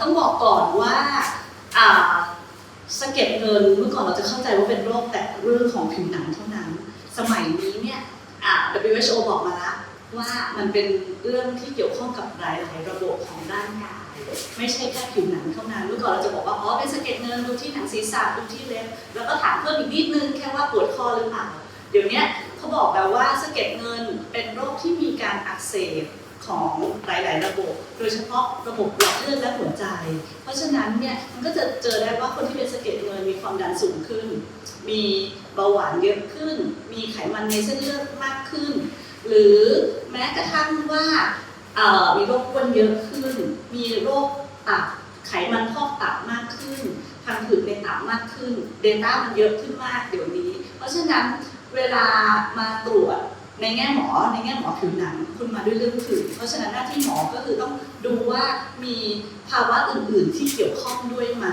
ต้องบอกก่อนว่าสะเก็ดเงินเมื่อก่อนเราจะเข้าใจว่าเป็นโรคแต่เรื่องของผิวหนังเท่านั้น สมัยนี้เนี่ย WHO บอกมาแล้วว่ามันเป็นเรื่องที่เกี่ยวข้องกับหลายๆระบบของร่างกายไม่ใช่แค่ผิวหนังเท่านั้น เมื่อก่อนเราจะบอกว่า อ๋อ เป็นสะเก็ดเงินดูที่หนังศีรษะดูที่เล็บ แล้วก็ถามเพิ่มอีกนิดนึงแค่ว่าปวดคอหรือเปล่า เดี๋ยวนี้เขาบอกแล้วว่าสะเก็ดเงินเป็นโรคที่มีการอักเสบ ของหลาย ๆ ระบบ โดยเฉพาะระบบหลอดเลือดและหัวใจ เพราะฉะนั้นเนี่ยมันก็จะเจอได้ว่าคนที่เป็นสะเก็ดเงินมีความดันสูงขึ้น มีเบาหวานเยอะขึ้น มีไขมันในเส้นเลือดมากขึ้น หรือแม้กระทั่งว่ามีโรคอ้วนเยอะขึ้น มีโรคตับไขมันพอกตับมากขึ้นพังผืดในตับมากขึ้นเดต้ามันเยอะขึ้นมากเดี๋ยวนี้ เพราะฉะนั้นเวลามาตรวจ ในแง่หมอในแง่หมอผิวหนังคุณมาด้วยเรื่องผื่นเพราะฉะนั้นหน้าที่หมอก็คือต้องดูว่ามีภาวะอื่นๆที่เกี่ยวข้องด้วยไหม